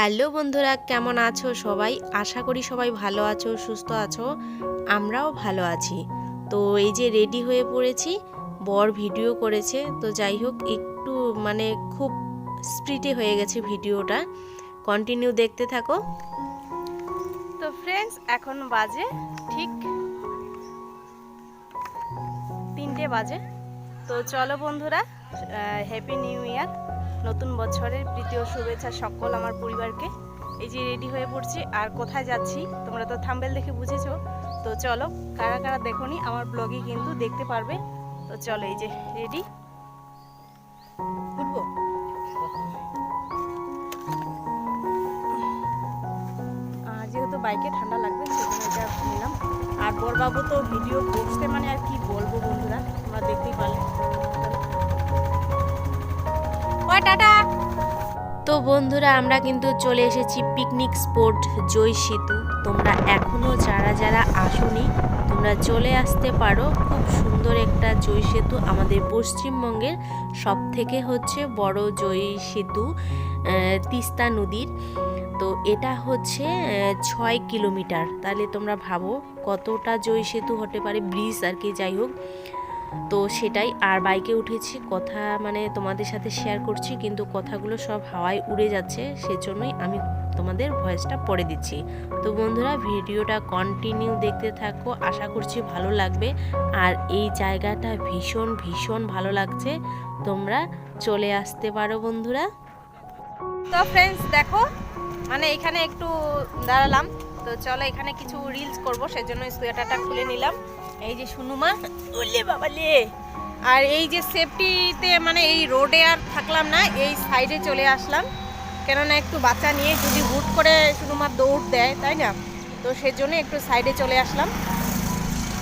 Hello বন্ধুরা, কেমন আছো সবাই? আশা করি সবাই ভালো আছো, সুস্থ আছো, আমরাও ভালো আছি। তো এই যে রেডি হয়ে পড়েছি, বর ভিডিও করেছে, তো যাই হোক, একটু মানে খুব স্প্রিটে হয়ে গেছে ভিডিওটা। কন্টিনিউ দেখতে থাকো। তো ফ্রেন্ডস এখন বাজে ঠিক তিনটে বাজে। তো চলো বন্ধুরা হ্যাপি নিউ ইয়ার নতুন বছরের তৃতীয় শুভেচ্ছা সকল আমার পরিবারকে। এই যে রেডি হয়ে পড়ছি, আর কোথায় যাচ্ছি, তোমরা তো থাম্বেল দেখে বুঝেছ। তো চলো, কারা কারা দেখোনি আমার ব্লগে কিন্তু দেখতে পারবে। তো চলো এই যে রেডি উঠবো। আর যেহেতু বাইকে ঠান্ডা লাগবে সেজন্য এটা আর বরবাবু তো ভিডিও করতে মানে আর কি বলব বন্ধুরা, তোমরা দেখতেই পারলে। ওই টাটা। তো বন্ধুরা, আমরা কিন্তু চলে এসেছি পিকনিক স্পট জয় সেতু। তোমরা এখনও যারা যারা আসোনি, তোমরা চলে আসতে পারো। খুব সুন্দর একটা জয় সেতু আমাদের পশ্চিমবঙ্গের সব থেকে হচ্ছে বড় জয় সেতু তিস্তা নদীর। তো এটা হচ্ছে ছয় কিলোমিটার। তাহলে তোমরা ভাবো কতটা জয় সেতু হতে পারে, ব্রিজ আর কি, যাই হোক। তো সেটাই আর বাইকে উঠেছি, কথা মানে তোমাদের সাথে শেয়ার করছি, কিন্তু কথাগুলো সব হাওয়ায় উড়ে যাচ্ছে, সেজন্যই আমি তোমাদের ভয়েসটা পড়ে দিচ্ছি। তো বন্ধুরা, ভিডিওটা কন্টিনিউ দেখতে থাকো, আশা করছি ভালো লাগবে। আর এই জায়গাটা ভীষণ ভীষণ ভালো লাগছে, তোমরা চলে আসতে পারো বন্ধুরা। তো ফ্রেন্ডস দেখো মানে এখানে একটু দাঁড়ালাম। তো চলো এখানে কিছু রিলস করব, সেজন্য সোয়েটারটা খুলে নিলাম। এই যে সুনুমা বাবা লে। আর এই যে সেফটিতে মানে এই রোডে আর থাকলাম না, এই সাইডে চলে আসলাম। কেননা একটু বাচ্চা নিয়ে যদি হুট করে সুনুমা দৌড় দেয়, তাই না? তো সেজন্য একটু সাইডে চলে আসলাম।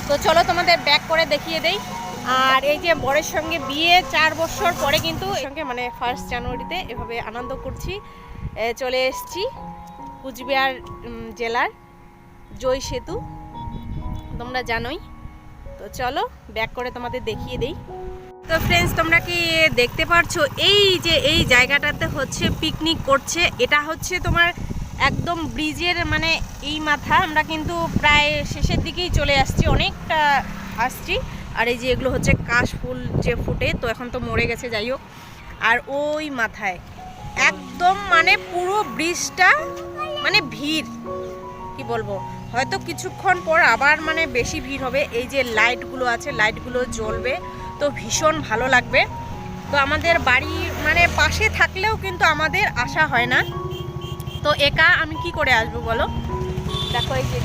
তো চলো তোমাদের ব্যাক করে দেখিয়ে দেই। আর এই যে বরের সঙ্গে বিয়ে চার বছর পরে কিন্তু সঙ্গে মানে ফার্স্ট জানুয়ারিতে এভাবে আনন্দ করছি। চলে এসেছি। কুচবিহার জেলার জয় সেতু, তোমরা জানোই। তো চলো, ব্যাক করে তোমাদের দেখিয়ে দেই। তো ফ্রেন্ডস তোমরা কি দেখতে পারছ? এই যে, এই জায়গাটাতে হচ্ছে পিকনিক করছে। এটা হচ্ছে তোমার একদম ব্রিজের মানে এই মাথা। আমরা কিন্তু প্রায় শেষের দিকেই চলে আসছি, অনেকটা আসছি। আর এই যে, এগুলো হচ্ছে কাশ ফুল যে ফুটে, তো এখন তো মরে গেছে, যাই হোক। আর ওই মাথায়। একদম মানে পুরো ব্রিজটা মানে ভিড়, কি বলব? হয়তো কিছুক্ষণ পর আবার মানে বেশি ভিড় হবে। এই যে লাইটগুলো আছে, লাইটগুলো জ্বলবে, তো ভীষণ ভালো লাগবে। তো আমাদের বাড়ি মানে পাশে থাকলেও কিন্তু আমাদের আসা হয় না। তো একা আমি কি করে আসব বলো? দেখো এই যে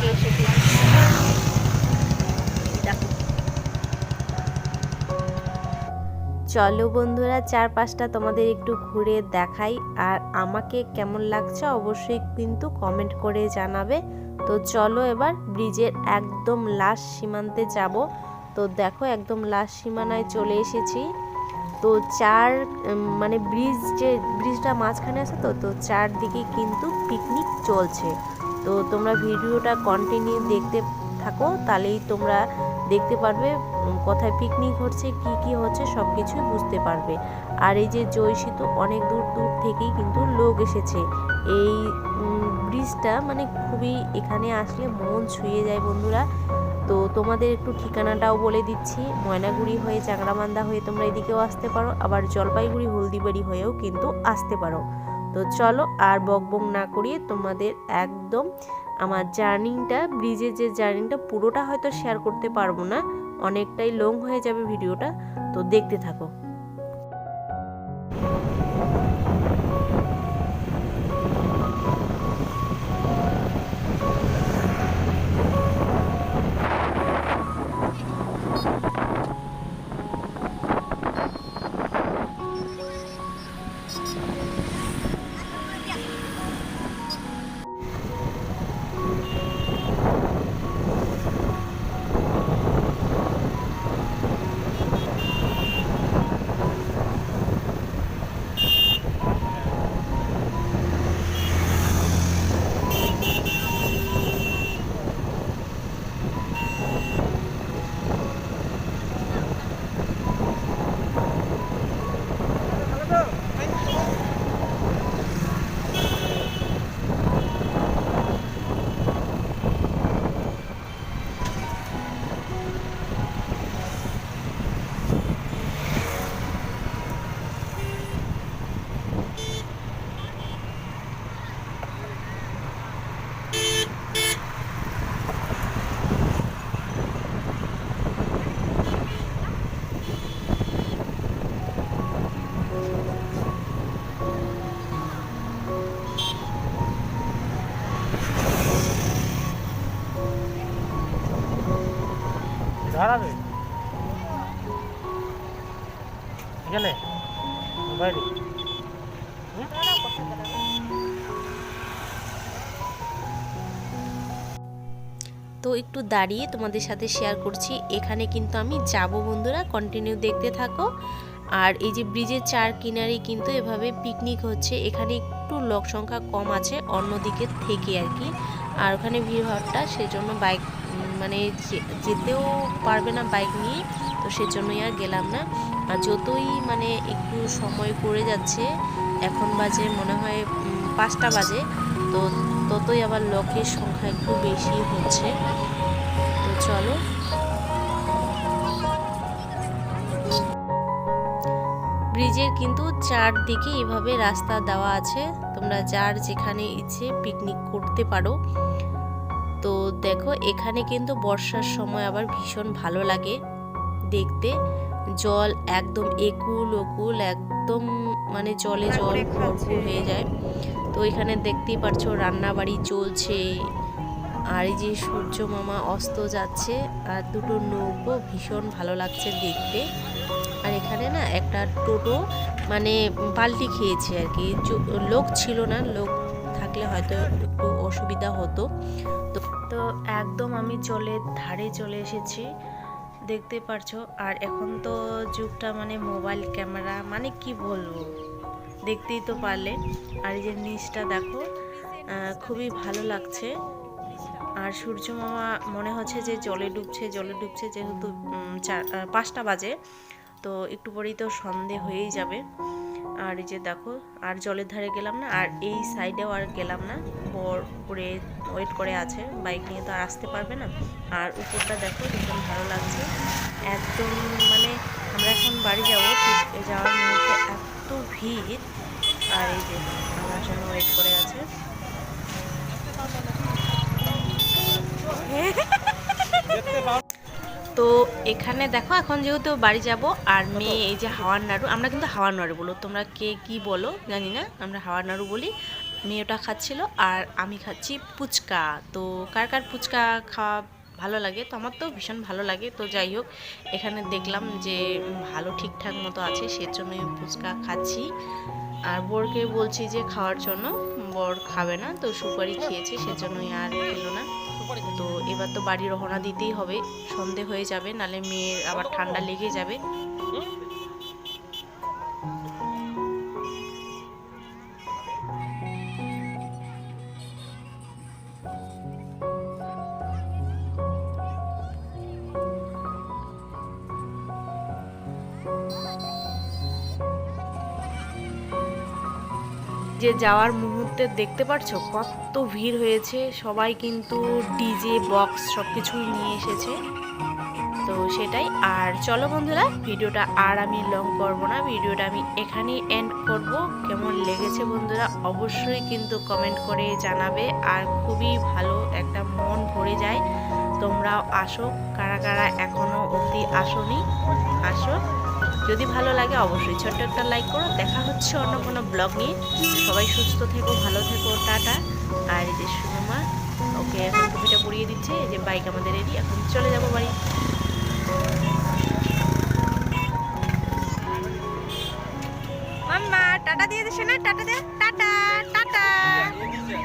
চলো বন্ধুরা, চারপাশটা তোমাদের একটু ঘুরে দেখাই। আর আমাকে কেমন লাগছে অবশ্যই কিন্তু কমেন্ট করে জানাবে। তো চলো এবার ব্রিজের একদম লাস্ট সীমান্তে যাব। তো দেখো, একদম লাস্ট সীমানায় চলে এসেছি। তো চার মানে ব্রিজ যে, ব্রিজটা মাঝখানে আছে তো তো চারদিকে কিন্তু পিকনিক চলছে। তো তোমরা ভিডিওটা কন্টিনিউ দেখতে থাকো, তাহলেই তোমরা দেখতে পারবে কোথায় পিকনিক হচ্ছে, কি কি হচ্ছে সব কিছুই বুঝতে পারবে। আর এই যে জয় সেতু অনেক দূর দূর থেকেই কিন্তু লোক এসেছে। এই ব্রিজটা মানে খুবই এখানে আসলে মন ছুঁয়ে যায় বন্ধুরা। তো তোমাদের একটু ঠিকানাটাও বলে দিচ্ছি। ময়নাগুড়ি হয়ে চাংড়ামান্দা হয়ে তোমরা এদিকেও আসতে পারো, আবার জলপাইগুড়ি হলদিবাড়ি হয়েও কিন্তু আসতে পারো। তো চলো আর বকবক না করিয়ে তোমাদের একদম আমার জার্নিংটা ব্রিজের যে জার্নিংটা, পুরোটা হয়তো শেয়ার করতে পারব না। অনেকটাই লং হয়ে যাবে ভিডিওটা তো দেখতে থাকো। এখানে? বাইরে তো একটু দাঁড়িয়ে তোমাদের সাথে শেয়ার করছি। এখানে কিন্তু আমি যাব বন্ধুরা কন্টিনিউ দেখতে থাকো। আর এই যে ব্রিজের চার কিনারে কিন্তু এভাবে পিকনিক হচ্ছে। এখানে একটু লোক সংখ্যা কম আছে, অন্যদিকে থেকে আর কি। আর ওখানে ভিড়ভাড়টা সেজন্য বাইক মানে যেতেও পারবে না বাইক নিয়ে, তো সেজন্যই আর গেলাম না। আর যতই মানে একটু সময় পড়ে যাচ্ছে, এখন বাজে মনে হয় পাঁচটা বাজে, তো ততই আবার লোকের সংখ্যা একটু বেশি হচ্ছে। তো চলো। ব্রিজের কিন্তু চারদিকে এভাবে রাস্তা দেওয়া আছে, তোমরা যার যেখানে ইচ্ছে পিকনিক করতে পারো। তো দেখো এখানে কিন্তু বর্ষার সময় আবার ভীষণ ভালো লাগে দেখতে। জল একদম একুল ওকুল একদম মানে জলে জল ভরপুর হয়ে যায়। তো এখানে দেখতেই পারছ রান্না বাড়ি চলছে। আর এই যে সূর্য মামা অস্ত যাচ্ছে আর দুটো নৌকো ভীষণ ভালো লাগছে দেখতে। আর এখানে না একটা টোটো মানে পাল্টি খেয়েছে আর কি। লোক ছিল না লোক থাকলে হয়তো অসুবিধা হতো। তো তো একদম আমি জলের ধারে চলে এসেছি। দেখতে পারছ? আর এখন তো যুগটা মানে মোবাইল ক্যামেরা মানে কি বলব? দেখতেই তো পারলে। আর এই যে নিচটা দেখো খুবই ভালো লাগছে। আর সূর্য মামা মনে হচ্ছে যে জলে ডুবছে জলে ডুবছে যেহেতু চার পাঁচটা বাজে। তো একটু পরেই তো সন্ধে হয়েই যাবে। আর এই যে দেখো, আর জলের ধারে গেলাম না, আর এই সাইডেও আর গেলাম না। বর করে ওয়েট করে আছে বাইক নিয়ে তো আর আসতে পারবে না। আর উপরটা দেখো, ভীষণ ভালো লাগছে। একদম মানে আমরা এখন বাড়ি যাব যাওয়ার মুহূর্তে এত ভিড়। আর এই যে আমার জন্য ওয়েট করে আছে। তো এখানে দেখো, এখন যেহেতু বাড়ি যাব আর মেয়ে এই যে হাওয়ার নাড়ু, আমরা কিন্তু হাওয়ার নাড়ু বলো। তোমরা কে কি বলো, জানি না, আমরা হাওয়ার নাড়ু বলি। মেয়ে ওটা খাচ্ছিল আর আমি খাচ্ছি ফুচকা তো কার কার ফুচকা খাওয়া ভালো লাগে? তো আমার তো ভীষণ ভালো লাগে। তো যাই হোক, এখানে দেখলাম যে ভালো ঠিকঠাক মতো আছে সেজন্য ফুচকা খাচ্ছি। আর বোরকে বলছি যে খাওয়ার জন্য। বর খাবে না, তো সুপারি খেয়েছে, সেজন্যই আর খেলো না। তো এবার তো বাড়ি রওনা দিতেই হবে, সন্ধে হয়ে যাবে, নালে মেয়ের আবার ঠান্ডা লেগে যাবে। যে যাওয়ার মুহূর্তে দেখতে পারছ? কত ভিড় হয়েছে। সবাই কিন্তু ডিজে, বক্স সব কিছুই নিয়ে এসেছে। তো সেটাই। আর চলো বন্ধুরা, ভিডিওটা আর আমি লং করব না। ভিডিওটা আমি এখানেই এন্ড করব। কেমন লেগেছে বন্ধুরা, অবশ্যই কিন্তু কমেন্ট করে জানাবে। আর খুবই ভালো একটা মন ভরে যায়। তোমরাও আসো। কারা কারা এখনও অবধি আসোনি, আসো। যদি ভালো লাগে অবশ্যই ছোট্ট একটা লাইক করো। দেখা হচ্ছে অন্য কোনো ব্লগ নিয়ে। সবাই সুস্থ থেকো, ভালো থেকো, টাটা। আর এই যে সুমা ওকে এখন টুপিটা পরিয়ে দিচ্ছে। এই যে বাইক আমাদের রেডি এখন চলে যাব বাড়ি। টাটা দিয়ে দিছে না টাটা দে টাটা।